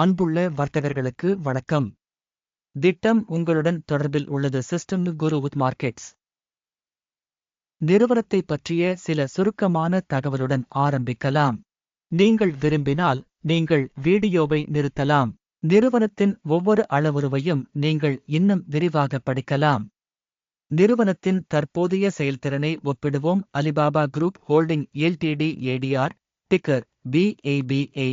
அன்புள்ள வர்த்தகர்களுக்கு வணக்கம். திட்டம் உங்களுடன் தொடர்பில் உள்ளது சிஸ்டம் குருவுத் மார்க்கெட்ஸ் நிறுவனத்தை பற்றிய சில சுருக்கமான தகவலுடன் ஆரம்பிக்கலாம். நீங்கள் விரும்பினால் நீங்கள் வீடியோவை நிறுத்தலாம். நிறுவனத்தின் ஒவ்வொரு அளவுருவையும் நீங்கள் இன்னும் விரிவாக படிக்கலாம். நிறுவனத்தின் தற்போதைய செயல்திறனை ஒப்பிடுவோம். Alibaba Group Holding LTD ADR ticker BABA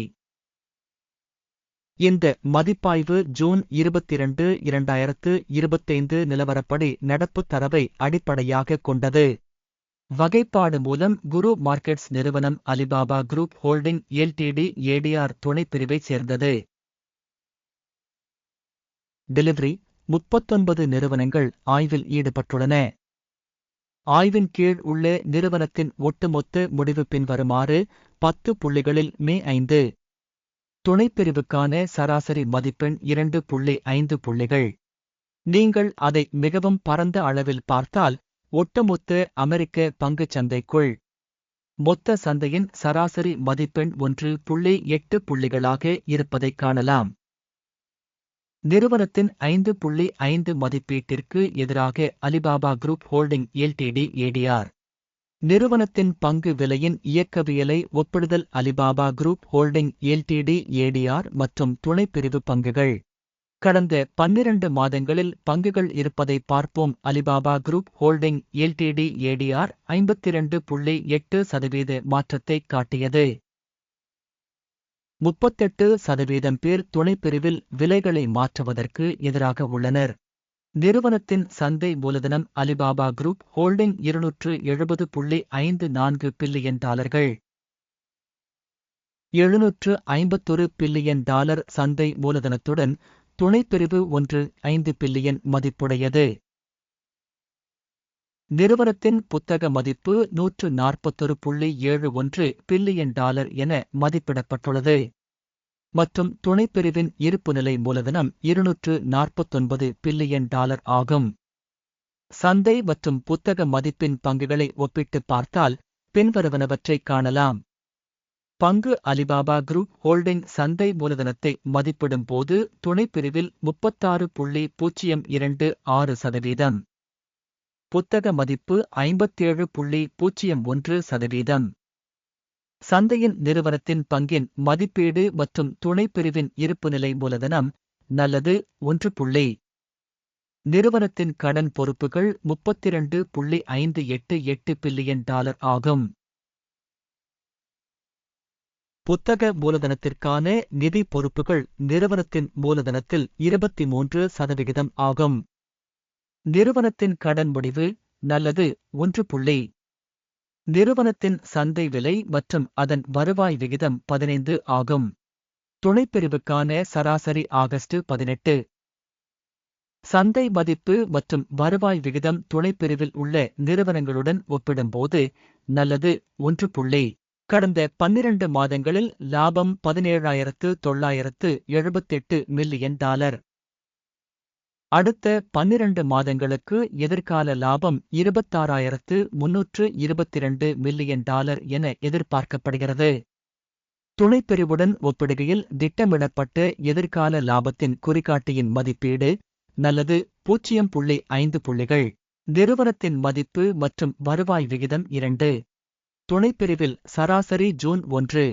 இந்த மதிப்பாய்வு ஜூன் இருபத்திரண்டு இரண்டாயிரத்து இருபத்தைந்து நிலவரப்படி நடப்பு தரவை அடிப்படையாக கொண்டது. வகைப்பாடு மூலம் குரு மார்க்கெட்ஸ் நிறுவனம் Alibaba Group Holding LTD ADR துணைப்பிரிவைச் சேர்ந்தது. டெலிவரி முப்பத்தொன்பது நிறுவனங்கள் ஆய்வில் ஈடுபட்டுள்ளன. ஆய்வின் கீழ் உள்ள நிறுவனத்தின் ஒட்டுமொத்த முடிவு பின்வருமாறு பத்து புள்ளிகளில் மே ஐந்து. துணைப்பிரிவுக்கான சராசரி மதிப்பெண் இரண்டு புள்ளி ஐந்து புள்ளிகள். நீங்கள் அதை மிகவும் பரந்த அளவில் பார்த்தால் ஒட்டுமொத்த அமெரிக்க பங்குச் சந்தைக்குள். மொத்த சந்தையின் சராசரி மதிப்பெண் ஒன்று புள்ளி எட்டு புள்ளிகளாக இருப்பதைக் காணலாம். நிறுவனத்தின் ஐந்து புள்ளி ஐந்து மதிப்பீட்டிற்கு எதிராக Alibaba Group Holding LTD ADR. நிறுவனத்தின் பங்கு விலையின் இயக்கவியலை ஒப்பிடுதல் Alibaba Group Holding LTD ADR மற்றும் துணைப்பிரிவு பங்குகள். கடந்த பன்னிரண்டு மாதங்களில் பங்குகள் இருப்பதை பார்ப்போம். Alibaba Group Holding LTD ADR ஐம்பத்திரண்டு புள்ளி எட்டு சதவீத மாற்றத்தை காட்டியது. முப்பத்தெட்டு சதவீதம் பேர் துணைப்பிரிவில் விலைகளை மாற்றுவதற்கு எதிராக உள்ளனர். நிறுவனத்தின் சந்தை மூலதனம் அலிபாபா குரூப் ஹோல்டிங் இருநூற்று எழுபது புள்ளி ஐந்து நான்கு பில்லியன் டாலர்கள். எழுநூற்று ஐம்பத்தொரு பில்லியன் டாலர் சந்தை மூலதனத்துடன் துணைப்பிரிவு ஒன்று ஐந்து பில்லியன் மதிப்புடையது. நிறுவனத்தின் புத்தக மதிப்பு நூற்று நாற்பத்தொரு புள்ளி ஏழு ஒன்று பில்லியன் டாலர் என மதிப்பிடப்பட்டுள்ளது. மற்றும் துணைப்பிரிவின் இருப்புநிலை மூலதனம் இருநூற்று நாற்பத்தொன்பது பில்லியன் டாலர் ஆகும். சந்தை மற்றும் புத்தக மதிப்பின் பங்குகளை ஒப்பிட்டு பார்த்தால் பின்வருவனவற்றை காணலாம். பங்கு அலிபாபா குரூப் ஹோல்டிங் சந்தை மூலதனத்தை மதிப்பிடும் போது துணைப்பிரிவில் முப்பத்தாறு புள்ளி பூஜ்ஜியம் இரண்டு ஆறு சதவீதம். புத்தக மதிப்பு ஐம்பத்தேழு புள்ளி பூஜ்ஜியம் ஒன்று சதவீதம். சந்தையின் நிறுவனத்தின் பங்கின் மதிப்பீடு மற்றும் துணைப்பிரிவின் இருப்புநிலை மூலதனம் நல்லது ஒன்று புள்ளி. நிறுவனத்தின் கடன் பொறுப்புகள் முப்பத்திரண்டு புள்ளி ஐந்து எட்டு எட்டு பில்லியன் டாலர் ஆகும். புத்தக மூலதனத்திற்கான நிதி பொறுப்புகள் நிறுவனத்தின் மூலதனத்தில் இருபத்தி மூன்று சதவிகிதம் ஆகும். நிறுவனத்தின் கடன் முடிவு நல்லது ஒன்று புள்ளி. நிறுவனத்தின் சந்தை விலை மற்றும் அதன் வருவாய் விகிதம் பதினைந்து ஆகும். துணைப்பிரிவுக்கான சராசரி ஆகஸ்ட் பதினெட்டு. சந்தை மதிப்பு மற்றும் வருவாய் விகிதம் துணைப்பிரிவில் உள்ள நிறுவனங்களுடன் ஒப்பிடும்போது நல்லது ஒன்று புள்ளி. கடந்த பன்னிரண்டு மாதங்களில் லாபம் பதினேழாயிரத்து தொள்ளாயிரத்து எழுபத்தெட்டு மில்லியன் டாலர். அடுத்த பன்னிரண்டு மாதங்களுக்கு எதிர்கால லாபம் இருபத்தாறாயிரத்து முன்னூற்று இருபத்திரண்டு மில்லியன் டாலர் என எதிர்பார்க்கப்படுகிறது. துணைப்பிரிவுடன் ஒப்பிடுகையில் திட்டமிடப்பட்ட எதிர்கால லாபத்தின் குறிகாட்டியின் மதிப்பீடு நல்லது பூஜ்ஜியம் புள்ளி ஐந்து புள்ளிகள். நிறுவனத்தின் மதிப்பு மற்றும் வருவாய் விகிதம் இரண்டு. துணைப்பிரிவில் சராசரி ஜூன் ஒன்று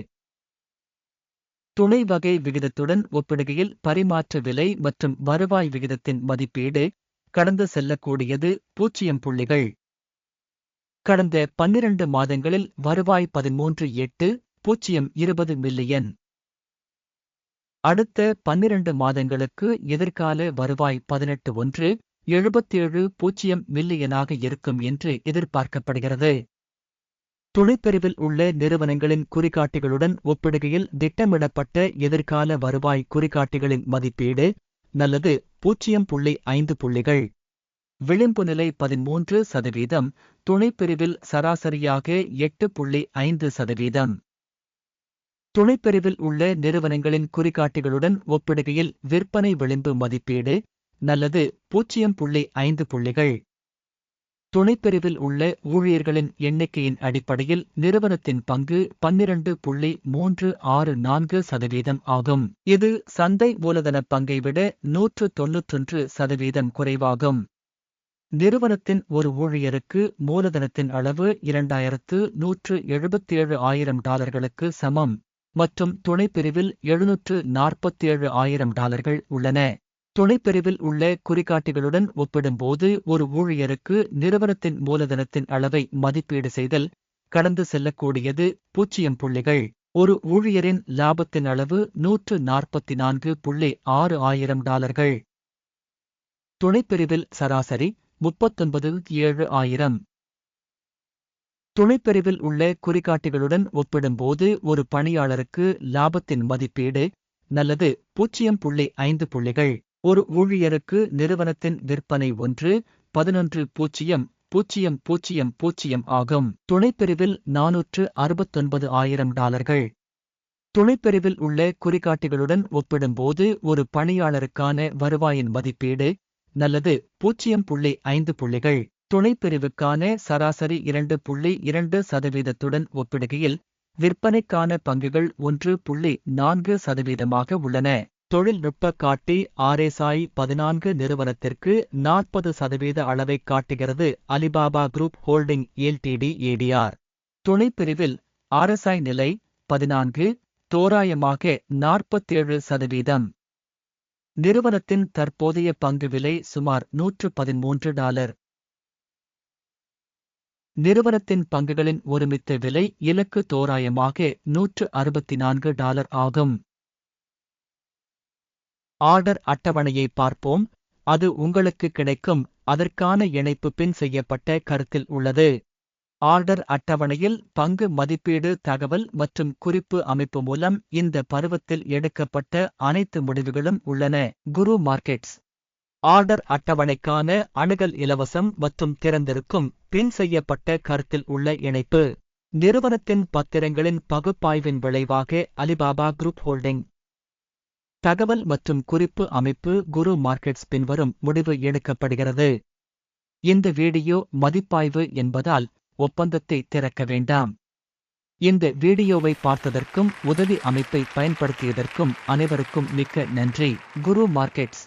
துணை வகை விகிதத்துடன் ஒப்பிடுகையில் பரிமாற்ற விலை மற்றும் வருவாய் விகிதத்தின் மதிப்பீடு கடந்து செல்லக்கூடியது பூஜ்ஜியம் புள்ளிகள். கடந்த பன்னிரண்டு மாதங்களில் வருவாய் பதிமூன்று எட்டு பூஜ்ஜியம் இருபது மில்லியன். அடுத்த பன்னிரண்டு மாதங்களுக்கு எதிர்கால வருவாய் பதினெட்டு ஒன்று எழுபத்தேழு பூஜ்ஜியம் மில்லியனாக இருக்கும் என்று எதிர்பார்க்கப்படுகிறது. துணைப்பிரிவில் உள்ள நிறுவனங்களின் குறிகாட்டிகளுடன் ஒப்பிடுகையில் திட்டமிடப்பட்ட எதிர்கால வருவாய் குறிகாட்டிகளின் மதிப்பீடு நல்லது பூஜ்ஜியம் புள்ளி ஐந்து புள்ளிகள். விளிம்பு நிலை பதிமூன்று சதவீதம் துணைப்பிரிவில் சராசரியாக எட்டு புள்ளி ஐந்து சதவீதம். துணைப்பிரிவில் உள்ள நிறுவனங்களின் குறிகாட்டிகளுடன் ஒப்பிடுகையில் விற்பனை விளிம்பு மதிப்பீடு நல்லது பூஜ்ஜியம் புள்ளி ஐந்து புள்ளிகள். துணைப்பிரிவில் உள்ள ஊழியர்களின் எண்ணிக்கையின் அடிப்படையில் நிறுவனத்தின் பங்கு பன்னிரண்டு புள்ளி மூன்று ஆறு நான்கு சதவீதம் ஆகும். இது சந்தை மூலதன பங்கை விட நூற்று தொன்னூற்றொன்று சதவீதம் குறைவாகும். நிறுவனத்தின் ஒரு ஊழியருக்கு மூலதனத்தின் அளவு இரண்டாயிரத்து நூற்று எழுபத்தேழு ஆயிரம் டாலர்களுக்கு சமம் மற்றும் துணைப்பிரிவில் எழுநூற்று நாற்பத்தேழு ஆயிரம் டாலர்கள் உள்ளன. துணைப்பிரிவில் உள்ள குறிகாட்டிகளுடன் ஒப்பிடும்போது ஒரு ஊழியருக்கு நிறுவனத்தின் மூலதனத்தின் அளவை மதிப்பீடு செய்தல் கடந்து செல்லக்கூடியது பூஜ்ஜியம் புள்ளிகள். ஒரு ஊழியரின் லாபத்தின் அளவு நூற்று நாற்பத்தி நான்கு புள்ளி ஆறு ஆயிரம் டாலர்கள். துணைப்பிரிவில் சராசரி முப்பத்தொன்பது ஏழு ஆயிரம். துணைப்பிரிவில் உள்ள குறிகாட்டிகளுடன் ஒப்பிடும்போது ஒரு பணியாளருக்கு லாபத்தின் மதிப்பீடு நல்லது பூஜ்ஜியம் புள்ளி ஐந்து புள்ளிகள். ஒரு ஊழியருக்கு நிறுவனத்தின் விற்பனை ஒன்று பதினொன்று பூஜ்ஜியம் பூஜ்ஜியம் பூஜ்ஜியம் பூஜ்ஜியம் ஆகும். துணைப்பிரிவில் நானூற்று அறுபத்தொன்பது ஆயிரம் டாலர்கள். துணைப்பிரிவில் உள்ள குறிகாட்டிகளுடன் ஒப்பிடும்போது ஒரு பணியாளருக்கான வருவாயின் மதிப்பீடு நல்லது. பூஜ்ஜியம் புள்ளி ஐந்து புள்ளிகள். துணைப்பிரிவுக்கான சராசரி இரண்டு புள்ளி இரண்டு சதவீதத்துடன் ஒப்பிடுகையில் விற்பனைக்கான பங்குகள் ஒன்று புள்ளி நான்கு சதவீதமாக உள்ளன. தொழில்நுட்ப காட்டி ஆர்எஸ்ஐ பதினான்கு நிறுவனத்திற்கு நாற்பது சதவீத அளவை காட்டுகிறது Alibaba Group Holding LTD ADR. துணைப்பிரிவில் ஆர்எஸ்ஐ நிலை பதினான்கு தோராயமாக நாற்பத்தேழு சதவீதம். நிறுவனத்தின் தற்போதைய பங்கு விலை சுமார் நூற்று பதிமூன்று டாலர். நிறுவனத்தின் பங்குகளின் ஒருமித்த விலை இலக்கு தோராயமாக நூற்று அறுபத்தி நான்கு டாலர் ஆகும். ஆர்டர் அட்டவணையை பார்ப்போம். அது உங்களுக்கு கிடைக்கும். அதற்கான இணைப்பு பின் செய்யப்பட்ட கருத்தில் உள்ளது. ஆர்டர் அட்டவணையில் பங்கு மதிப்பீடு தகவல் மற்றும் குறிப்பு அமைப்பு மூலம் இந்த பருவத்தில் எடுக்கப்பட்ட அனைத்து முடிவுகளும் உள்ளன. குரு மார்க்கெட்ஸ். ஆர்டர் அட்டவணைக்கான அணுகல் இலவசம் மற்றும் திறந்திருக்கும் பின் செய்யப்பட்ட கருத்தில் உள்ள இணைப்பு. நிறுவனத்தின் பத்திரங்களின் பகுப்பாய்வின் விளைவாக அலிபாபா குரூப் ஹோல்டிங் தகவல் மற்றும் குறிப்பு அமைப்பு குரு மார்க்கெட்ஸ் பின்வரும் முடிவு எடுக்கப்படுகிறது. இந்த வீடியோ மதிப்பாய்வு என்பதால் ஒப்பந்தத்தை திறக்க வேண்டாம். இந்த வீடியோவை பார்த்ததற்கும் உதவி அமைப்பை பயன்படுத்தியதற்கும் அனைவருக்கும் மிக்க நன்றி. குரு மார்க்கெட்ஸ்.